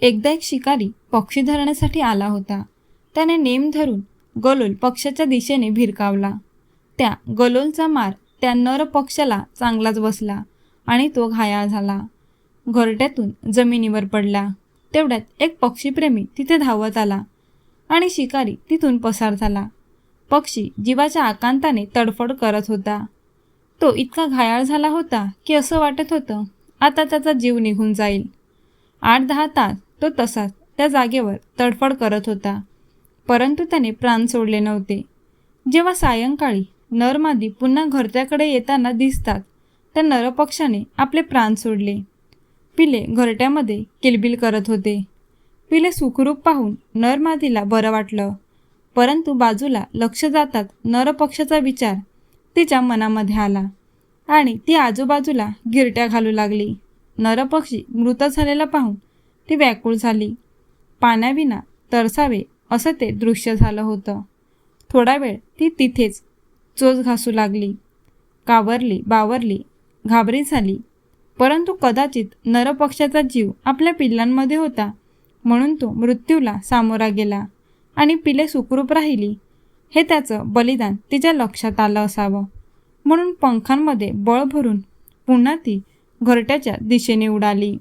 एकदा एक शिकारी पक्षी धरण्यासाठी आला होता. त्याने नेम धरून गलोल पक्षाच्या दिशेने भिरकावला. त्या गलोलचा मार त्या नर पक्षाला चांगलाच बसला आणि तो घायाळ झाला. घरट्यातून जमिनीवर पडला. तेवढ्यात एक पक्षीप्रेमी तिथे धावत आला आणि शिकारी तिथून पसार झाला. पक्षी जीवाच्या आकांताने तडफड करत होता. तो इतका घायाळ झाला होता की असं वाटत होतं आता त्याचा जीव निघून जाईल. आठ दहा तास तो तसाच त्या जागेवर तडफड करत होता. परंतु त्याने प्राण सोडले नव्हते. जेव्हा सायंकाळी नरमादी पुन्हा घरट्याकडे येताना दिसतात त्या नरपक्षाने आपले प्राण सोडले. पिले घरट्यामध्ये किलबिल करत होते. पिले सुखरूप पाहून नरमादीला बरं वाटलं. परंतु बाजूला लक्ष जातात नरपक्षाचा विचार तिच्या मनामध्ये आला आणि ती आजूबाजूला गिरट्या घालू लागली. नरपक्षी मृत झालेला पाहून ती व्याकुळ झाली. पाण्याविना तरसावे असं ते दृश्य झालं होतं. थोडा वेळ ती तिथेच चोच घासू लागली. कावरली बावरली घाबरी झाली. परंतु कदाचित नरपक्षाचा जीव आपल्या पिल्लांमध्ये होता म्हणून तो मृत्यूला सामोरा गेला आणि पिले सुखरूप राहिली. हे त्याचं बलिदान तिच्या लक्षात आलं असावं. म्हणून पंखांमध्ये बळ भरून पुन्हा ती घरट्याच्या दिशेने उडाली.